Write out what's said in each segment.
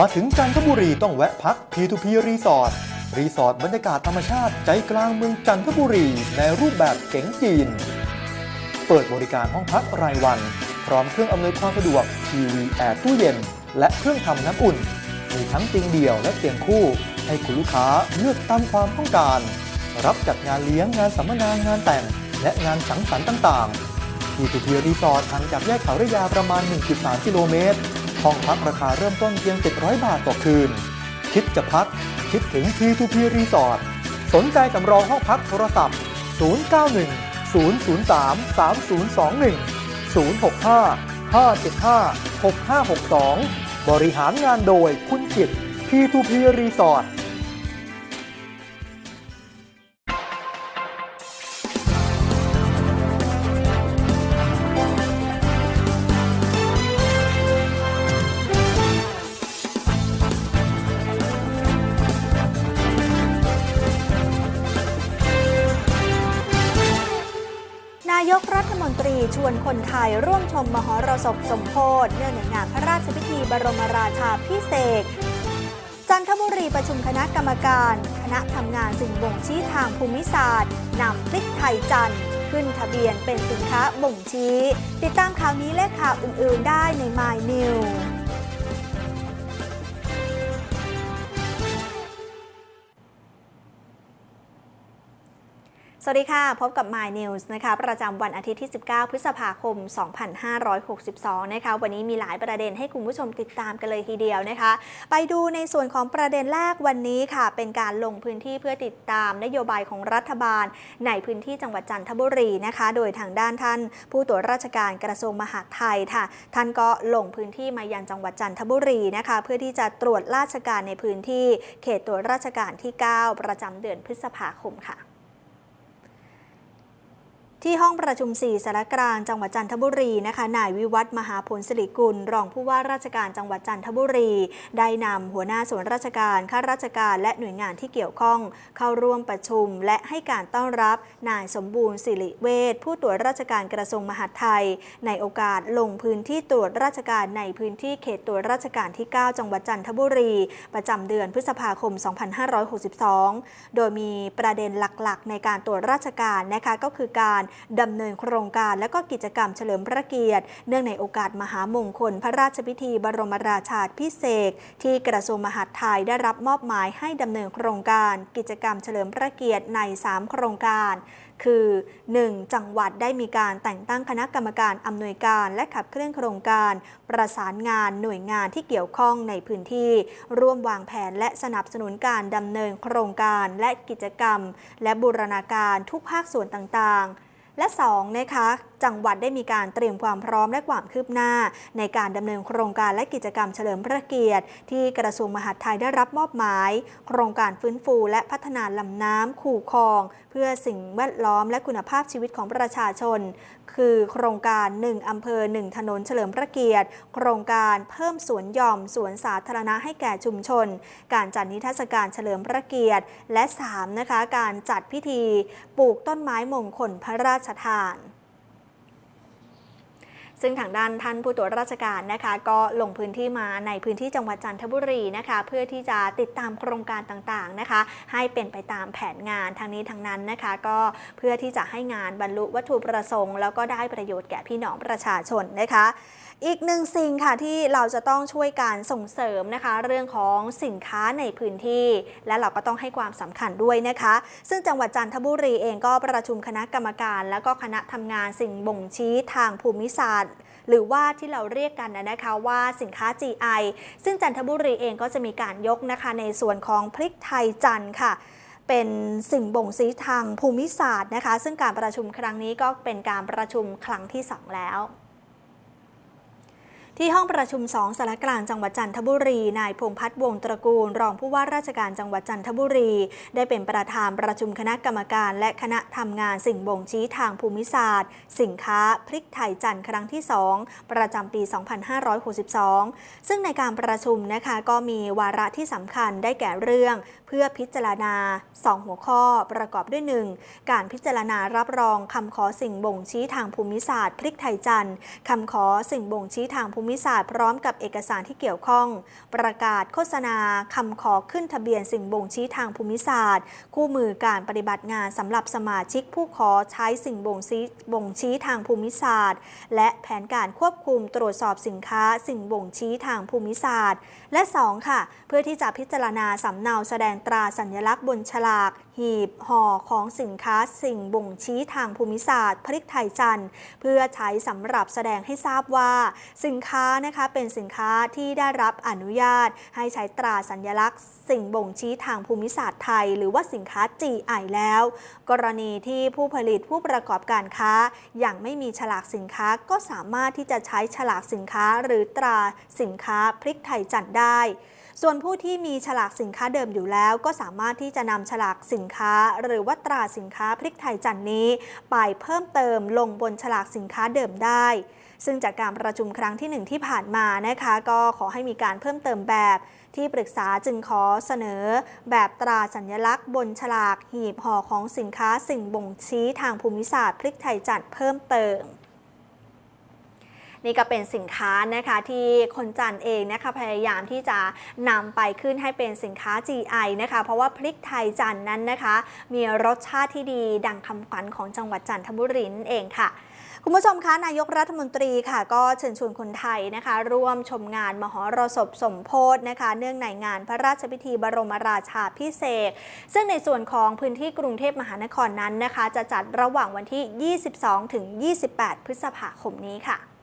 มาถึงจันทบุรีต้องแวะพัก P2P รีสอร์ทรีสอร์ทบรรยากาศธรรมชาติใจกลางเมืองจันทบุรี ในรูปแบบเก๋งจีน เปิดบริการห้องพักรายวัน พร้อมเครื่องอำนวยความสะดวกทีวีแอร์ตู้เย็น และเครื่องทำน้ำอุ่น มีทั้งเตียงเดี่ยวและเตียงคู่ ให้คุณลูกค้าเลือกตามความต้องการ รับจัดงานเลี้ยงงานสัมมนางานแต่ง และงานสังสรรค์ต่างๆ P2P รีสอร์ทห่างจากแยกเขาระยาประมาณ 1.3 กิโลเมตร ห้องพักราคาเริ่มต้นเพียง 700 บาทต่อคืน คิดจะพัก คิดถึง P2P Resort สนใจสำรองห้องพักโทรศัพท์ 091 003 3021 065 575 6562 บริหารงานโดยคุณจิต P2P Resort ชวนคนไทยร่วมชมมหรสพสมโพธิเนื่องในงานพระราชพิธีบรมราชาพิเศษจันทบุรีประชุมคณะกรรมการ คณะทำงานสิ่งบ่งชี้ทางภูมิศาสตร์นำพริกไทยจันทร์ขึ้นทะเบียนเป็นสินค้าบ่งชี้ ติดตามข่าวนี้และข่าวอื่น ๆ ได้ใน My New สวัสดีค่ะ พบกับ My News นะคะ ประจำวันอาทิตย์ที่ 19 พฤษภาคม 2562 นะคะ วันนี้มีหลายประเด็นให้คุณผู้ชมติดตามกันเลยทีเดียวนะคะ ไปดูในส่วนของประเด็นแรกวันนี้ค่ะ เป็นการลงพื้นที่เพื่อติดตามนโยบายของรัฐบาล ในพื้นที่จังหวัดจันทบุรีนะคะ โดยทางด้านท่าน ผู้ตรวจราชการกระทรวงมหาดไทยค่ะ ท่านก็ลงพื้นที่มายังจังหวัดจันทบุรีนะคะ เพื่อที่จะตรวจราชการในพื้นที่ เขตตรวจราชการที่ 9 ประจำเดือนพฤษภาคมค่ะ ที่ห้องประชุม 4สารกลางจังหวัดจันทบุรีนะคะ นายวิวัฒน์มหาผลสิริกุล รองผู้ว่าราชการจังหวัดจันทบุรี ได้นำหัวหน้าส่วนราชการข้าราชการและหน่วยงานที่เกี่ยวข้อง เข้าร่วมประชุม และให้การต้อนรับนายสมบูรณ์สิริเวชผู้ตรวจราชการกระทรวงมหาดไทย ในโอกาสลงพื้นที่ตรวจราชการในพื้นที่เขตตรวจราชการที่ 9 จังหวัดจันทบุรี ประจำเดือนพฤษภาคม 2562 โดยมีประเด็นหลักๆ ในการตรวจราชการนะคะก็คือการดำเนินโครงการและก็กิจกรรมเฉลิมพระเกียรติ เนื่องในโอกาสมหามงคล พระราชพิธีบรมราชาพิเศษที่กระทรวงมหาดไทยได้รับมอบหมายให้ดำเนินโครงการ กิจกรรมเฉลิมพระเกียรติใน 3 โครงการคือ 1. จังหวัดได้มีการแต่งตั้งคณะกรรมการอำนวยการและขับเคลื่อนโครงการ ประสานงานหน่วยงานที่เกี่ยวข้องในพื้นที่ ร่วมวางแผนและสนับสนุนการดำเนินโครงการและกิจกรรม และบูรณาการทุกภาคส่วนต่างๆ และ2นะคะจังหวัดได้มีการเตรียมความพร้อมและความคืบหน้า ในการดำเนินโครงการและกิจกรรมเฉลิมพระเกียรติ ที่กระทรวงมหาดไทยได้รับมอบหมาย โครงการฟื้นฟูและพัฒนาลำน้ำขู่คลอง พื่อสิ่งแวดล้อมและคุณภาพชีวิตของประชาชน คือโครงการ 1 อำเภอ 1 ถนนเฉลิมพระเกียรติ โครงการเพิ่มสวนหย่อมสวนสาธารณะให้แก่ชุมชน การจัดนิทรรศการเฉลิมพระเกียรติ และ 3 นะคะ การจัดพิธีปลูกต้นไม้มงคลพระราชทาน ซึ่งทางด้านท่านผู้ตรวจราชการนะคะ ก็ลงพื้นที่มาในพื้นที่จังหวัดจันทบุรีนะคะ เพื่อที่จะติดตามโครงการต่างๆนะคะ ให้เป็นไปตามแผนงานทางนี้ทางนั้นนะคะ ก็เพื่อที่จะให้งานบรรลุวัตถุประสงค์ แล้วก็ได้ประโยชน์แก่พี่น้องประชาชนนะคะ อีกหนึ่งสิ่งค่ะที่เราจะต้องช่วยการส่งเสริมนะคะ เรื่องของสินค้าในพื้นที่ และเราก็ต้องให้ความสำคัญด้วยนะคะ ซึ่งจังหวัดจันทบุรีเองก็ประชุมคณะกรรมการ แล้วก็คณะทำงานสิ่งบ่งชี้ทางภูมิศาสตร์หรือว่าที่เราเรียกกันนะคะว่าสินค้า GI ซึ่งจันทบุรีเองก็จะมีการยกนะคะในส่วนของพริกไทยจันค่ะ เป็นสิ่งบ่งชี้ทางภูมิศาสตร์นะคะ ซึ่งการประชุมครั้งนี้ก็เป็นการประชุมครั้งที่ 2 แล้ว ที่ห้องประชุม2สารกลางจังหวัดจันทบุรี นายพงพัฒน์วงศ์ตระกูล รองผู้ว่าราชการจังหวัดจันทบุรี ได้เป็นประธานประชุมคณะกรรมการ และคณะทำงานสิ่งบ่งชี้ทางภูมิศาสตร์ สินค้า พริกไทยจันทร์ครั้งที่ 2 ประจำปี 2562 ซึ่งในการประชุมนะคะก็มีวาระที่สำคัญได้แก่เรื่อง เพื่อพิจารณา 2 หัวข้อประกอบด้วย 1. การพิจารณารับรองคำขอสิ่งบ่งชี้ทางภูมิศาสตร์ พริกไทยจันทร์คำขอสิ่งบ่งชี้ทางภูมิมิศาสตร์พร้อมกับเอกสารที่เกี่ยวข้อง ประกาศโฆษณาคำขอขึ้นทะเบียนสิ่งบ่งชี้ทางภูมิศาสตร์ คู่มือการปฏิบัติงานสำหรับสมาชิกผู้ขอใช้สิ่งบ่งชี้บ่งชี้ทางภูมิศาสตร์ และแผนการควบคุมตรวจสอบสินค้า สิ่งบ่งชี้ทางภูมิศาสตร์ และ 2 ค่ะ เพื่อที่จะพิจารณาสำเนาแสดงตราสัญลักษณ์บนฉลาก หีบห่อของสินค้าสิ่งบ่งชี้ทางภูมิศาสตร์ พริกไทยจันทร์เพื่อใช้สำหรับแสดงให้ทราบว่า สินค้านะคะเป็นสินค้าที่ได้รับอนุญาต ให้ใช้ตราสัญลักษณ์ สิ่งบ่งชี้ทางภูมิศาสตร์ไทย หรือว่าสินค้า GI แล้ว กรณีที่ผู้ผลิตผู้ประกอบการค้า อย่างไม่มีฉลากสินค้าก็สามารถที่จะใช้ฉลากสินค้า หรือตราสินค้าพริกไทยจันทร์ได้ ส่วนผู้ที่มีฉลากสินค้าเดิมอยู่แล้ว ก็สามารถที่จะนำฉลากสินค้า หรือว่าตราสินค้าพริกไทยจันท์นี้ ไปเพิ่มเติมลงบนฉลากสินค้าเดิมได้ ซึ่งจากการประชุมครั้งที่หนึ่งที่ผ่านมานะคะ ก็ขอให้มีการเพิ่มเติมแบบที่ปรึกษาจึงขอเสนอ แบบตราสัญลักษณ์บนฉลากหีบห่อของสินค้าสิ่งบ่งชี้ทางภูมิศาสตร์พริกไทยจัดเพิ่มเติม นี่ก็เป็นสินค้านะคะที่คนจันทร์เองนะคะพยายามที่จะนำไปขึ้นให้เป็นสินค้า GI นะคะเพราะว่าพริกไทยจันทร์นั้นนะคะ มีรสชาติที่ดีดังคำขวัญของจังหวัดจันทบุรีนั่นเองค่ะคุณผู้ชมคะ นายกรัฐมนตรีค่ะ ก็เชิญชวนคนไทยนะคะ ร่วมชมงานมหรสพสมโพธนะคะ เนื่องในงานพระราชพิธีบรมราชาพิเศษ ซึ่งในส่วนของพื้นที่กรุงเทพมหานครนั้นนะคะ จะจัดระหว่างวันที่ 22 ถึง 28 พฤษภาคมนี้ค่ะ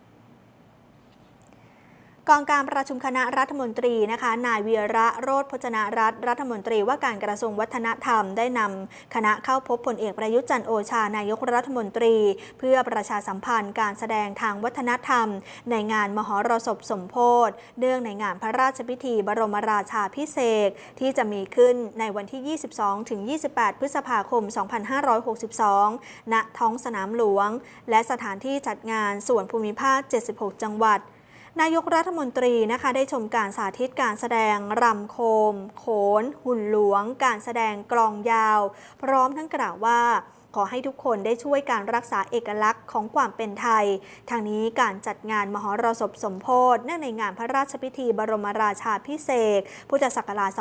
กองการประชุมคณะรัฐมนตรีนะคะ นายวีระโรธพจนารัฐรัฐมนตรีว่าการกระทรวงวัฒนธรรมได้นำคณะเข้าพบพลเอกประยุทธ์จันโอชานายกรัฐมนตรี เพื่อประชาสัมพันธ์การแสดงทางวัฒนธรรม ในงานมหรสพสมโพธิเนื่องในงานพระราชพิธีบรมราชาพิเศษที่จะมีขึ้นในวันที่ 22 ถึง 28 พฤษภาคม 2562 ณท้องสนามหลวง และสถานที่จัดงานส่วนภูมิภาค 76 จังหวัด นายกรัฐมนตรีนะคะได้ชมการสาธิตการแสดงรำโคม โขน หุ่นหลวง การแสดงกลองยาว พร้อมทั้งกล่าวว่า ขอให้ทุกคนได้ช่วยการรักษาเอกลักษณ์ของความเป็นไทย ทางนี้การจัดงานมหรสพสมโพธิเนื่องในงานพระราชพิธีบรมราชาพิเศษ พุทธศักราช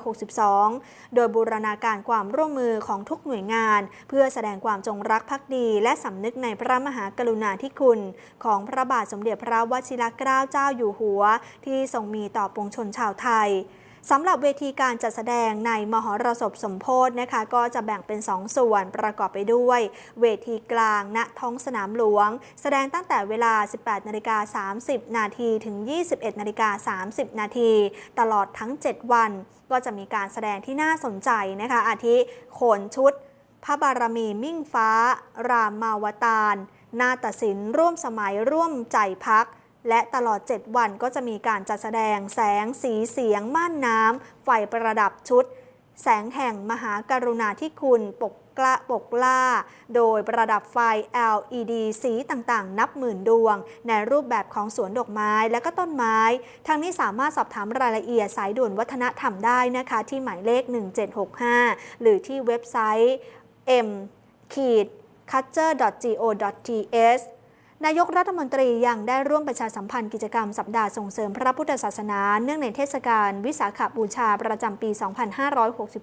2562 โดยบูรณาการความร่วมมือของทุกหน่วยงาน เพื่อแสดงความจงรักภักดี และสำนึกในพระมหากรุณาธิคุณ ของพระบาทสมเด็จพระวชิรเกล้าเจ้าอยู่หัว ที่ทรงมีต่อปวงชนชาวไทย สำหรับเวทีการจัดแสดงในมหรสพสมโพธนะคะก็จะแบ่งเป็น 2 ส่วนประกอบไปด้วย เวทีกลางณท้องสนามหลวง แสดงตั้งแต่เวลา 18นาฬิกา30 นาทีถึง 21นาฬิกา30 นาทีตลอดทั้ง 7 วัน ก็จะมีการแสดงที่น่าสนใจนะคะอาทิโขนชุด พระบารมีมิ่งฟ้า รามมาวตารนาฏศิลป์ร่วมสมัยร่วมใจพัก และตลอด 7 วันก็จะมีการจัดแสดงแสงสีเสียง ม่านน้ำ ไฟประดับชุด แสงแห่งมหากรุณาธิคุณปกกละปกล่า โดยประดับไฟ LED สีต่างๆ นับหมื่นดวง ในรูปแบบของสวนดอกไม้และก็ต้นไม้ ทางนี้สามารถสอบถามรายละเอียดสายด่วนวัฒนธรรมได้นะคะ ที่หมายเลข 1765 หรือที่เว็บไซต์ m culture.go.th นายกรัฐมนตรียังได้ร่วมประชาสัมพันธ์กิจกรรมสัปดาห์ส่งเสริมพระพุทธศาสนา เนื่องในเทศกาลวิสาขบูชาประจำปี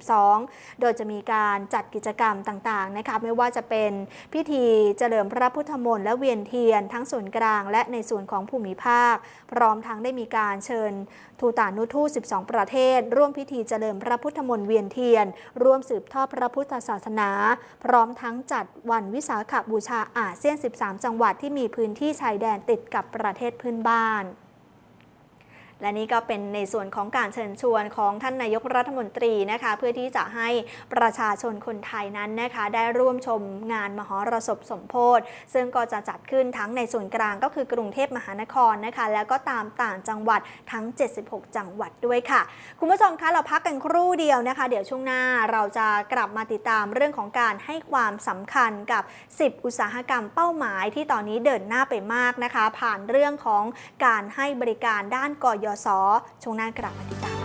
2562 โดยจะมีการจัดกิจกรรมต่างๆนะคะไม่ว่าจะเป็นพิธีเจริญพระพุทธมนต์และเวียนเทียนทั้งส่วนกลางและในส่วนของภูมิภาค พร้อมทั้งได้มีการเชิญทูตานุทูต12 ประเทศ ร่วมพิธีเจริญพระพุทธมนต์เวียนเทียน ร่วมสืบทอดพระพุทธศาสนา พร้อมทั้งจัดวันวิสาขบูชาอาเซียน 13 จังหวัดที่มีพื้นที่ชายแดนติดกับประเทศเพื่อนบ้าน และนี่ก็เป็นในส่วนของการเชิญชวนของท่านนายกรัฐมนตรีนะคะ เพื่อที่จะให้ประชาชนคนไทยนั้นนะคะ ได้ร่วมชมงานมหรสพสมโพธิซึ่งก็จะจัดขึ้นทั้งในส่วนกลางก็คือกรุงเทพมหานครนะคะ แล้วก็ตามต่างจังหวัดทั้ง 76 จังหวัดด้วยค่ะ คุณผู้ชมคะเราพักกันครู่เดียวนะคะ เดี๋ยวช่วงหน้าเราจะกลับมาติดตามเรื่องของการให้ความสำคัญกับ 10 อุตสาหกรรมเป้าหมายที่ตอนนี้เดินหน้าไปมากนะคะ ผ่านเรื่องของการให้บริการด้านกยยศช่วงหน้ากลับมาติดตาม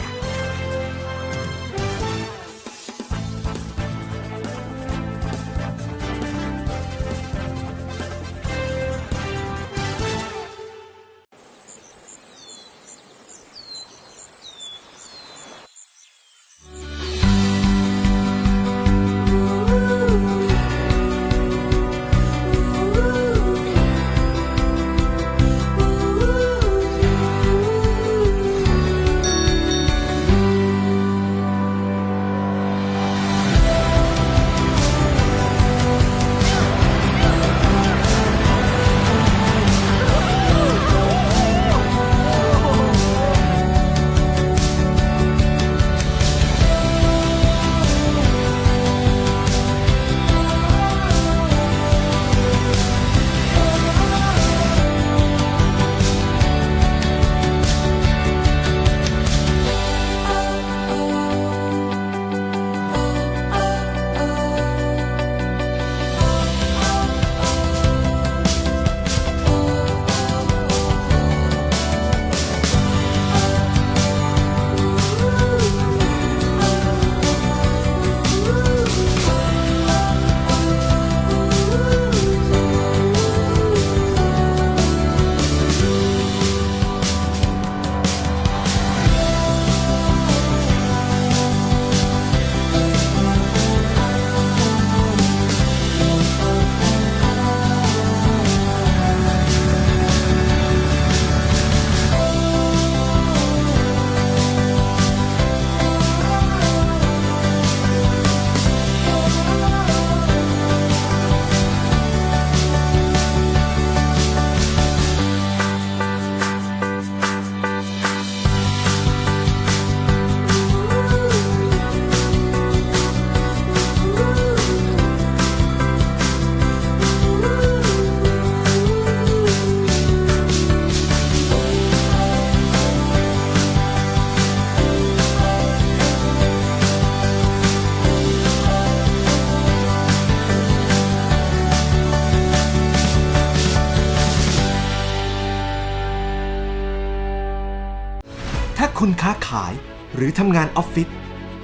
คุณค้าขาย หรือทำงานออฟฟิศ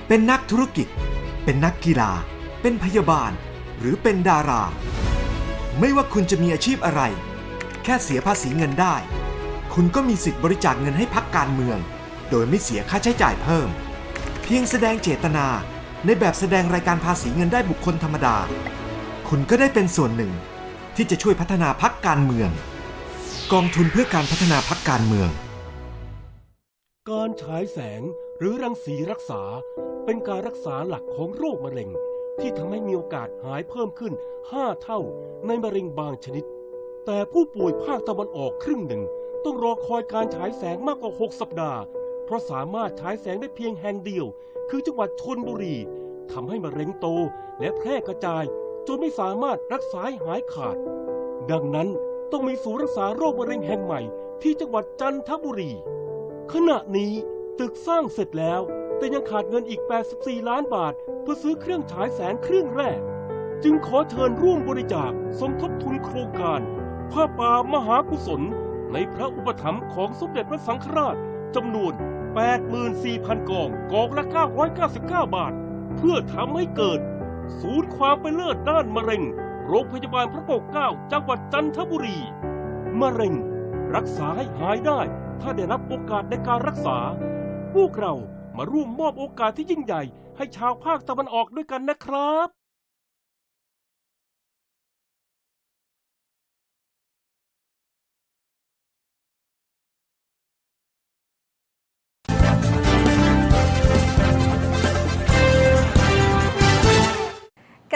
เป็นนักธุรกิจ เป็นนักกีฬา เป็นพยาบาล หรือเป็นดารา ไม่ว่าคุณจะมีอาชีพอะไร แค่เสียภาษีเงินได้ คุณก็มีสิทธิ์บริจาคเงินให้พักการเมือง โดยไม่เสียค่าใช้จ่ายเพิ่ม เพียงแสดงเจตนาในแบบแสดงรายการภาษีเงินได้บุคคลธรรมดา คุณก็ได้เป็นส่วนหนึ่ง ที่จะช่วยพัฒนาพักการเมือง กองทุนเพื่อการพัฒนาพักการเมือง การฉายแสงหรือรังสีรักษาเป็นการรักษาหลักของโรคมะเร็ง ที่ทำให้มีโอกาสหายเพิ่มขึ้น 5 เท่าในมะเร็งบางชนิด แต่ผู้ป่วยภาคตะวันออกครึ่งหนึ่ง ต้องรอคอยการฉายแสงมากกว่า 6 สัปดาห์ เพราะสามารถฉายแสงได้เพียงแห่งเดียว คือจังหวัดชนบุรีทำให้มะเร็งโตและแพร่กระจาย จนไม่สามารถรักษาหายขาด ดังนั้นต้องมีศูนย์รักษาโรคมะเร็งแห่งใหม่ ที่จังหวัดจันทบุรี ขณะนี้ตึกสร้างเสร็จแล้ว แต่ยังขาดเงินอีก 84 ล้านบาท เพื่อซื้อเครื่องฉายแสงเครื่องแรก จึงขอเชิญร่วมบริจาคสมทบทุนโครงการผ้าป่ามหากุศล ในพระอุปถัมภ์ของสมเด็จพระสังฆราชจำนวน 84,000 กองกองละ 999 บาท เพื่อทำให้เกิด ศูนย์ความเป็นเลิศด้านมะเร็ง โรงพยาบาลพระปกเกล้าจังหวัดจันทบุรี มะเร็ง รักษาให้หายได้ ถ้าได้รับโอกาสในการรักษา พวกเรามาร่วมมอบโอกาสที่ยิ่งใหญ่ ให้ชาวภาคตะวันออกด้วยกันนะครับ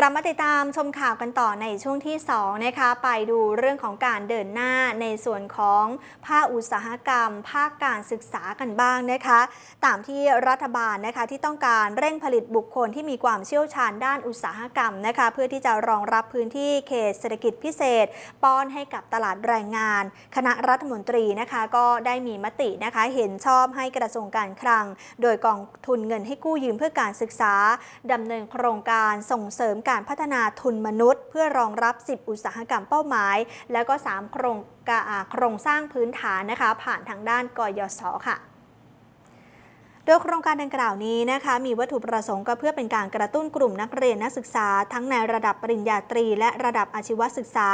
ลับมาติดตามชมข่าวกันต่อในช่วงที่2นะคะไปดูเรื่องของการเดินหน้าในส่วนของภาคอุตสาหกรรม ภาคการศึกษากันบ้างนะคะ ตามที่รัฐบาลนะคะที่ต้องการเร่งผลิตบุคคลที่มีความเชี่ยวชาญด้านอุตสาหกรรมนะคะ เพื่อที่จะรองรับพื้นที่เขตเศรษฐกิจพิเศษ ป้อนให้กับตลาดแรงงาน คณะรัฐมนตรีนะคะก็ได้มีมตินะคะเห็นชอบให้กระทรวงการคลัง โดยกองทุนเงินให้กู้ยืมเพื่อการศึกษาดำเนินโครงการส่งเสริมการพัฒนาทุนมนุษย์ เพื่อรองรับ 10 อุตสาหกรรมเป้าหมาย แล้วก็ 3 โครงการโครงสร้างพื้นฐานนะคะ ผ่านทางด้านกยศค่ะ ดยโครงการดังกล่าวนี้นะคะมีวัตถุประสงค์ก็เพื่อเป็นการกระตุ้นกลุ่มนักเรียนนักศึกษา ทั้งในระดับปริญญาตรี และระดับอาชีวศึกษา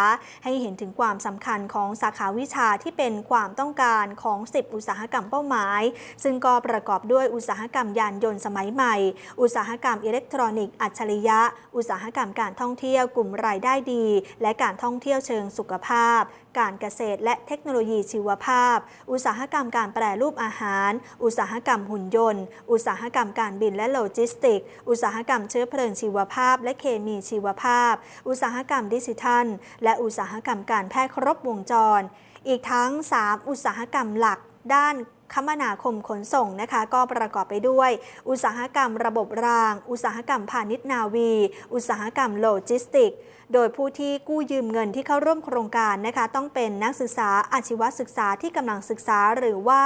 ให้เห็นถึงความสำคัญของสาขาวิชาที่เป็นความต้องการของ 10 อุตสาหกรรมเป้าหมาย ซึ่งก็ประกอบด้วยอุตสาหกรรมยานยนต์สมัยใหม่ อุตสาหกรรมอิเล็กทรอนิกส์ อัจฉริยะ อุตสาหกรรมการท่องเที่ยวกลุ่มรายได้ดี และการท่องเที่ยวเชิงสุขภาพ การเกษตรและเทคโนโลยีชีวภาพ อุตสาหกรรมการแปรรูปอาหาร อุตสาหกรรมหุ่นยนต์อุตสาหกรรมการบินและโลจิสติก อุตสาหกรรมเชื้อเพลิงชีวภาพ และเคมีชีวภาพ อุตสาหกรรมดิจิทัล และอุตสาหกรรมการแพทย์ครบวงจร อีกทั้ง 3 อุตสาหกรรมหลักด้านคมนาคมขนส่งนะคะ ก็ประกอบไปด้วย อุตสาหกรรมระบบราง อุตสาหกรรมพาณิชย์นาวี อุตสาหกรรมโลจิสติกโดยผู้ที่กู้ยืมเงินที่เข้าร่วมโครงการนะคะ ต้องเป็นนักศึกษาอาชีวศึกษาที่กำลังศึกษาหรือว่า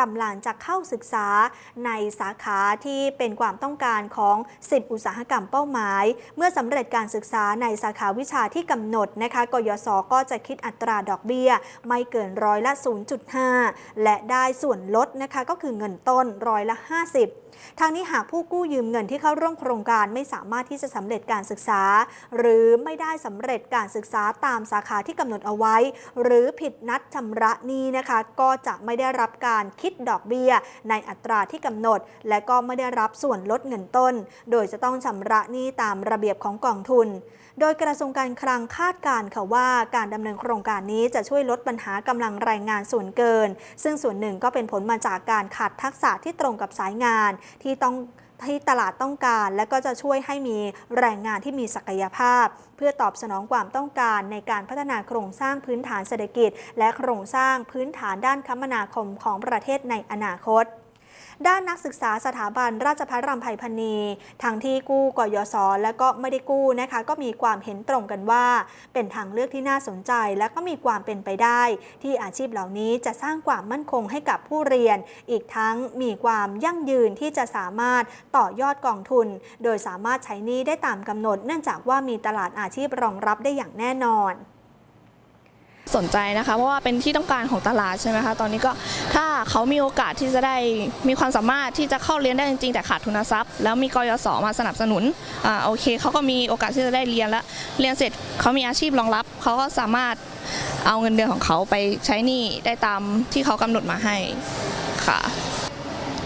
กำลังจะเข้าศึกษาในสาขาที่เป็นความต้องการของ 10 อุตสาหกรรมเป้าหมาย เมื่อสำเร็จการศึกษาในสาขาวิชาที่กำหนดนะคะกยศก็จะคิดอัตราดอกเบี้ย ไม่เกินร้อยละ 0.5 และได้ส่วนลดนะคะก็คือเงินต้นร้อยละ 50ทางนี้หากผู้กู้ยืมเงินที่เข้าร่วมโครงการไม่สามารถที่จะสำเร็จการศึกษา หรือไม่ได้ได้สำเร็จการศึกษาตามสาขาที่กำหนดเอาไว้ หรือผิดนัดชำระหนี้นะคะ ก็จะไม่ได้รับการคิดดอกเบี้ย ในอัตราที่กำหนด และก็ไม่ได้รับส่วนลดเงินต้น โดยจะต้องชำระหนี้ตามระเบียบของกองทุน โดยกระทรวงการคลังคาดการณ์ค่ะว่าการดำเนินโครงการนี้จะช่วยลดปัญหากำลังแรงงานส่วนเกิน ซึ่งส่วนหนึ่งก็เป็นผลมาจากการขาดทักษะที่ตรงกับสายงานที่ต้อง ที่ตลาดต้องการ และก็จะช่วยให้มีแรงงานที่มีศักยภาพ เพื่อตอบสนองความต้องการในการพัฒนาโครงสร้างพื้นฐานเศรษฐกิจ และโครงสร้างพื้นฐานด้านคมนาคมของประเทศในอนาคต ด้านนักศึกษาสถาบันราชภัฏรำไพพรรณีทางที่กู้กยศและก็ไม่ได้กู้นะคะ ก็มีความเห็นตรงกันว่า เป็นทางเลือกที่น่าสนใจ และก็มีความเป็นไปได้ ที่อาชีพเหล่านี้จะสร้างความมั่นคงให้กับผู้เรียน อีกทั้งมีความยั่งยืนที่จะสามารถต่อยอดกองทุน โดยสามารถใช้นี้ได้ตามกำหนด เนื่องจากว่ามีตลาดอาชีพรองรับได้อย่างแน่นอน สนใจนะคะ เพราะว่าเป็นที่ต้องการของตลาดใช่ไหมคะ ตอนนี้ก็ถ้าเขามีโอกาสที่จะได้มีความสามารถที่จะเข้าเรียนได้จริงๆ แต่ขาดทุนทรัพย์ แล้วมีกยศมาสนับสนุนอ่าโอเคเขาก็มีโอกาสที่จะได้เรียนแล้วเรียนเสร็จเขามีอาชีพรองรับเขาก็สามารถเอาเงินเดือนของเขาไปใช้หนี้ได้ตามที่เขากำหนดมาให้ค่ะ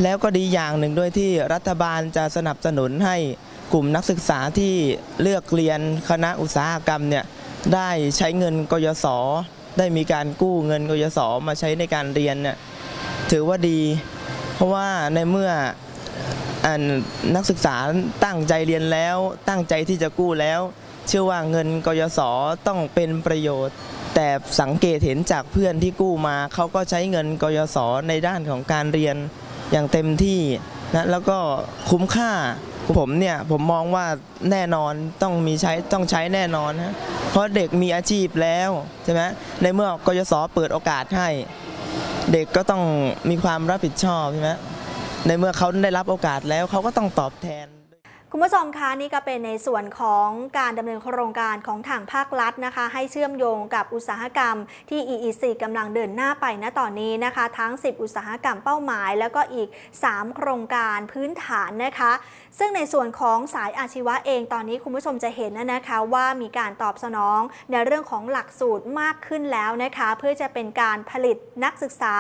แล้วก็ดีอย่างหนึ่งด้วยที่รัฐบาลจะสนับสนุนให้กลุ่มนักศึกษาที่เลือกเรียนคณะอุตสาหกรรมเนี่ย ได้ใช้เงินกยศได้มีการกู้เงินกยศมาใช้ในการเรียนเนี่ยถือว่าดี เพราะว่าในเมื่อนนักศึกษาตั้งใจเรียนแล้ว ตั้งใจที่จะกู้แล้ว เชื่อว่าเงินกยศต้องเป็นประโยชน์ แต่สังเกตเห็นจากเพื่อนที่กู้มาเขาก็ใช้เงินกยศในด้านของการเรียนอย่างเต็มที่นะแล้วก็คุ้มค่า ผมเนี่ยผมมองว่าแน่นอนต้องมีใช้ต้องใช้แน่นอนนะเพราะเด็กมีอาชีพแล้วใช่ไหมในเมื่อกยศเปิดโอกาสให้ เด็กก็ต้องมีความรับผิดชอบใช่ไหมในเมื่อเขาได้รับโอกาสแล้วเขาก็ต้องตอบแทน คุณผู้ชมคะนี่ก็เป็นในส่วนของการดำเนินโครงการของทางภาครัฐนะคะ ให้เชื่อมโยงกับอุตสาหกรรมที่ EEC กำลังเดินหน้าไปณตอนนี้นะคะ ทั้ง 10 อุตสาหกรรมเป้าหมาย แล้วก็อีก 3 โครงการพื้นฐานนะคะ ซึ่งในส่วนของสายอาชีวะเองตอนนี้คุณผู้ชมจะเห็นนะนะคะว่ามีการตอบสนองในเรื่องของหลักสูตรมากขึ้นแล้วนะคะ เพื่อจะเป็นการผลิตนักศึกษา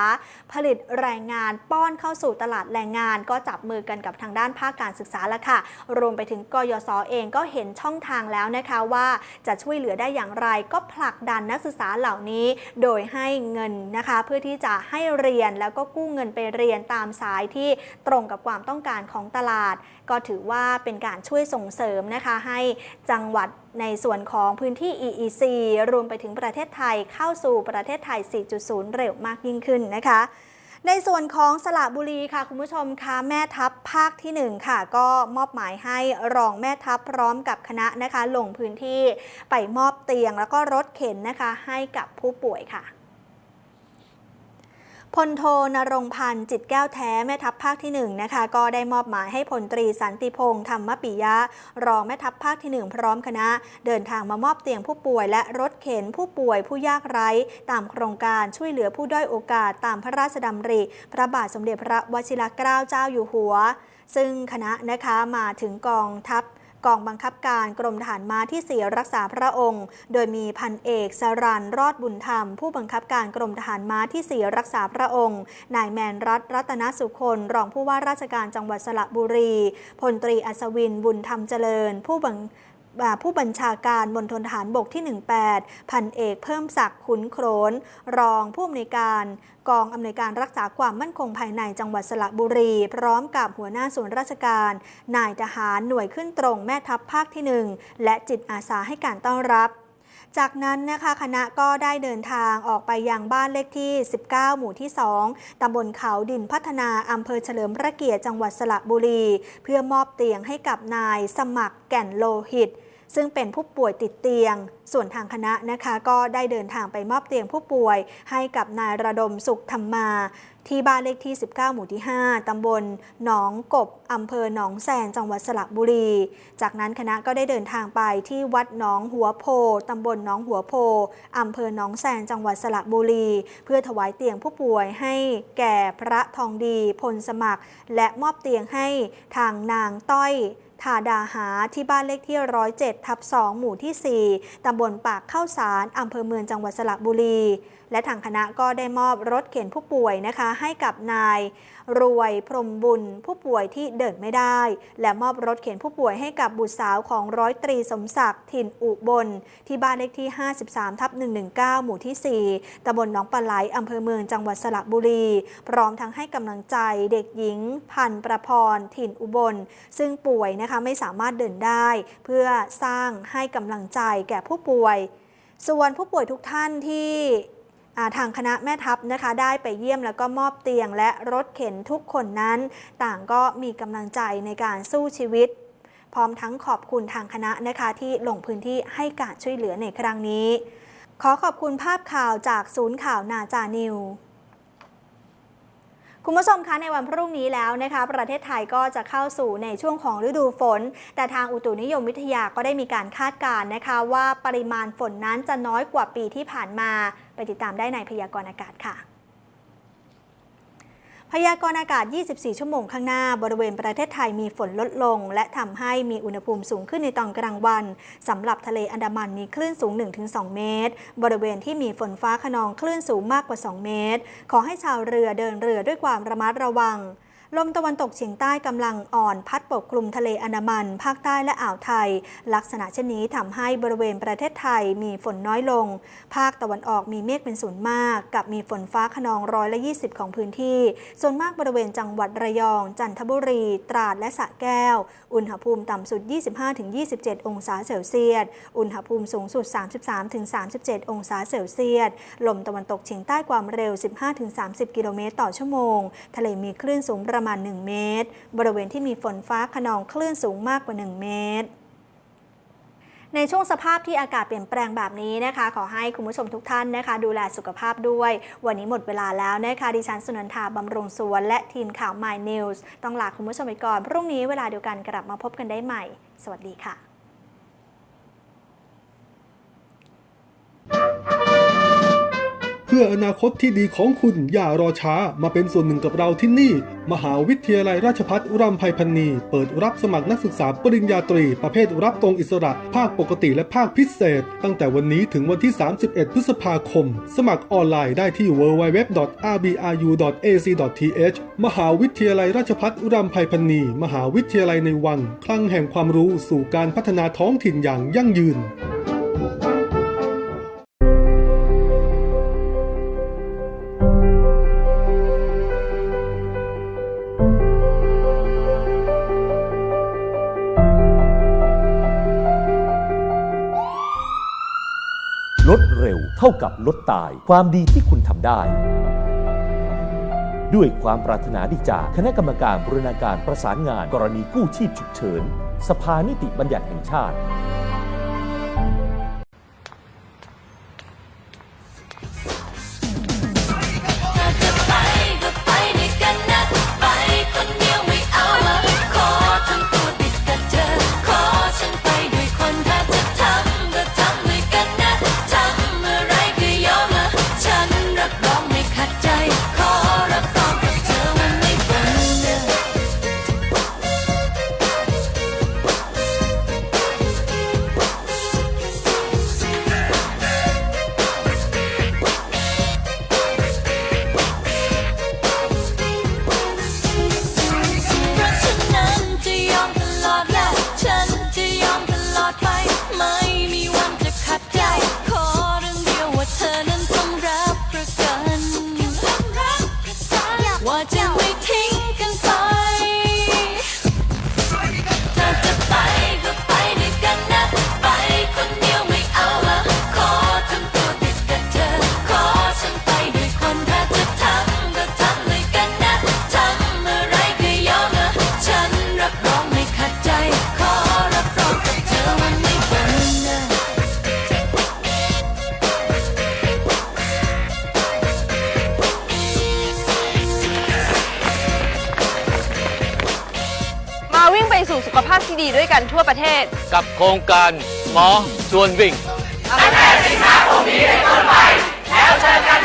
ผลิตแรงงานป้อนเข้าสู่ตลาดแรงงาน ก็จับมือกันกับทางด้านภาคการศึกษาแล้วค่ะรวมไปถึงกยศเองก็เห็นช่องทางแล้วนะคะว่าจะช่วยเหลือได้อย่างไรก็ผลักดันนักศึกษาเหล่านี้ โดยให้เงินนะคะ เพื่อที่จะให้เรียนแล้วก็กู้เงินไปเรียนตามสายที่ตรงกับความต้องการของตลาด ก็ถือว่าเป็นการช่วยส่งเสริมนะคะให้จังหวัดในส่วนของพื้นที่ EEC รวมไปถึงประเทศไทยเข้าสู่ประเทศไทย 4.0 เร็วมากยิ่งขึ้นนะคะ ในส่วนของสระบุรีค่ะ คุณผู้ชมคะแม่ทัพภาคที่ 1 ค่ะ ก็มอบหมายให้รองแม่ทัพพร้อมกับคณะนะคะ ลงพื้นที่ไปมอบเตียงแล้วก็รถเข็นนะคะให้กับผู้ป่วยค่ะ พลโทนรงพันธ์จิตแก้วแท้แม่ทัพภาคที่1นะคะก็ได้มอบหมายให้พลตรีสันติพงษ์ธรรมปิยะ รองแม่ทัพภาคที่ 1 พร้อมคณะ เดินทางมามอบเตียงผู้ป่วย และรถเข็นผู้ป่วยผู้ยากไร้ ตามโครงการช่วยเหลือผู้ด้อยโอกาสตามพระราชดำริ พระบาทสมเด็จพระวชิรเกล้าเจ้าอยู่หัวซึ่งคณะนะคะมาถึงกองทัพ กองบังคับการกรมทหารม้าที่ 4 รักษาพระองค์ โดยมีพันเอกสรันรอดบุญธรรม ผู้บังคับการกรมทหารม้าที่ 4 รักษาพระองค์ นายแมนรัตรัตนสุคนรองผู้ว่าราชการจังหวัดสระบุรี พลตรีอัศวินบุญธรรมเจริญ ผู้บัง ผู้บัญชาการมณฑลทหารบกที่ 18 พันเอกเพิ่มศักดิ์ขุนโขนรองผู้อำนวยการกองอำนวยการรักษาความมั่นคงภายในจังหวัดสระบุรี พร้อมกับหัวหน้าส่วนราชการ นายทหารหน่วยขึ้นตรงแม่ทัพภาคที่ 1 และจิตอาสาให้การต้อนรับจากนั้นนะคะคณะก็ได้เดินทางออกไปยังบ้านเลขที่ 19 หมู่ที่ 2 ตำบลเขาดินพัฒนา อำเภอเฉลิมพระเกียรติ จังหวัดสระบุรี เพื่อมอบเตียงให้กับนายสมัครแก่นโลหิต ซึ่งเป็นผู้ป่วยติดเตียง ส่วนทางคณะนะคะก็ได้เดินทางไปมอบเตียงผู้ป่วย ให้กับนายระดมสุขธรรมา ที่บ้านเลขที่ 19 หมู่ที่ 5 ตำบลหนองกบอำเภอหนองแสนจังหวัดสระบุรี จากนั้นคณะก็ได้เดินทางไปที่วัดหนองหัวโพตำบลหนองหัวโพอำเภอหนองแสนจังหวัดสระบุรี เพื่อถวายเตียงผู้ป่วยให้แก่พระทองดีพลสมัคร และมอบเตียงให้ทางนางต้อย ทาดาหาที่บ้านเลขที่ 107 ทับ 2 หมู่ที่ 4 ตำบลปากเข้าสาร อำเภอเมืองจังหวัดสระบุรี และทางคณะก็ได้มอบรถเข็นผู้ป่วยนะคะ ให้กับนาย รวยพรมบุญผู้ป่วยที่เดินไม่ได้ และมอบรถเข็นผู้ป่วยให้กับบุตรสาวของร้อยตรีสมศักดิ์ถิ่นอุบล ที่บ้านเลขที่ 53ทับ119 หมู่ที่ 4ตำบลหนองปลาไหลอำเภอเมืองจังหวัดสระบุรี พร้อมทั้งให้กำลังใจเด็กหญิง พันประพรถิ่นอุบล ซึ่งป่วยนะคะไม่สามารถเดินได้ เพื่อสร้างให้กำลังใจแก่ผู้ป่วย ส่วนผู้ป่วยทุกท่านที่ ทางคณะแม่ทัพนะคะได้ไปเยี่ยมแล้วก็มอบเตียงและรถเข็นทุกคนนั้น ต่างก็มีกำลังใจในการสู้ชีวิต พร้อมทั้งขอบคุณทางคณะนะคะที่ลงพื้นที่ให้การช่วยเหลือในครั้งนี้ ขอขอบคุณภาพข่าวจากศูนย์ข่าวนาจานิว คุณผู้ชมคะในวันพรุ่งนี้แล้วนะคะประเทศไทยก็จะเข้าสู่ในช่วงของฤดูฝน แต่ทางอุตุนิยมวิทยาก็ได้มีการคาดการณ์นะคะ ว่าปริมาณฝนนั้นจะน้อยกว่าปีที่ผ่านมา ไปติดตามได้ในพยากรณ์อากาศค่ะ พยากรณ์อากาศ 24 ชั่วโมงข้างหน้า บริเวณประเทศไทยมีฝนลดลง และทำให้มีอุณหภูมิสูงขึ้นในตอนกลางวันสำหรับทะเลอันดามันมีคลื่นสูง 1-2 เมตร บริเวณที่มีฝนฟ้าขนองคลื่นสูงมากกว่า 2 เมตร ขอให้ชาวเรือเดินเรือด้วยความระมัดระวัง ลมตะวันตกเฉียงใต้กำลังอ่อนพัดปกคลุมทะเลอันดามัน ภาคใต้และอ่าวไทย ลักษณะเช่นนี้ทำให้บริเวณประเทศไทยมีฝนน้อยลง ภาคตะวันออกมีเมฆเป็นส่วนมาก กับมีฝนฟ้าขนองร้อยละ20 ของพื้นที่ ส่วนมากบริเวณจังหวัดระยอง จันทบุรี ตราดและสระแก้ว อุณหภูมิต่ำสุด 25-27 องศาเซลเซียส อุณหภูมิสูงสุด 33-37 องศาเซลเซียส ลมตะวันตกเฉียงใต้ความเร็ว 15-30 กิโลเมตรต่อชั่วโมง ทะเลมีคลื่นสูงรประมาณ 1 เมตร บริเวณที่มีฝนฟ้าขนองคลื่นสูงมากกว่า 1 เมตรในช่วงสภาพที่อากาศเปลี่ยนแปลงแบบนี้นะคะ ขอให้คุณผู้ชมทุกท่านนะคะ ดูแลสุขภาพด้วย วันนี้หมดเวลาแล้วนะคะดิฉันสุนันทาบำรุงสวน และทีมข่าว My News ต้องลาคุณผู้ชมไปก่อน พรุ่งนี้เวลาเดียวกันกลับมาพบกันได้ใหม่ สวัสดีค่ะ พื่ออนาคตที่ดีของคุณอย่ารอช้ามาเป็นส่วนหนึ่งกับเราที่นี่ มหาวิทยาลัยราชภัฏอุรำไพพันนี เปิดรับสมัครนักศึกษาปริญญาตรี ประเภทรับตรงอิสระ ภาคปกติและภาคพิเศษ ตั้งแต่วันนี้ถึงวันที่ 31 พฤษภาคม สมัครออนไลน์ได้ที่ www.rbru.ac.th มหาวิทยาลัยราชภัฏอุรำไพพันนี มหาวิทยาลัยในวัง คลังแห่งความรู้สู่การพัฒนาท้องถิ่นอย่างยั่งยืน ท่ากับลดตายความดีที่คุณทำได้ ด้วยความปรารถนาดีจากคณะกรรมการบรณาการประสานงาน กรณีกู้ชีพฉุกเฉิน สภานิติบัญญัติแห่งชาติ กับโครงการหมอชวนวิ่งตั้งแต่สิงหาคมนี้เป็นต้นไป แล้วเจอกัน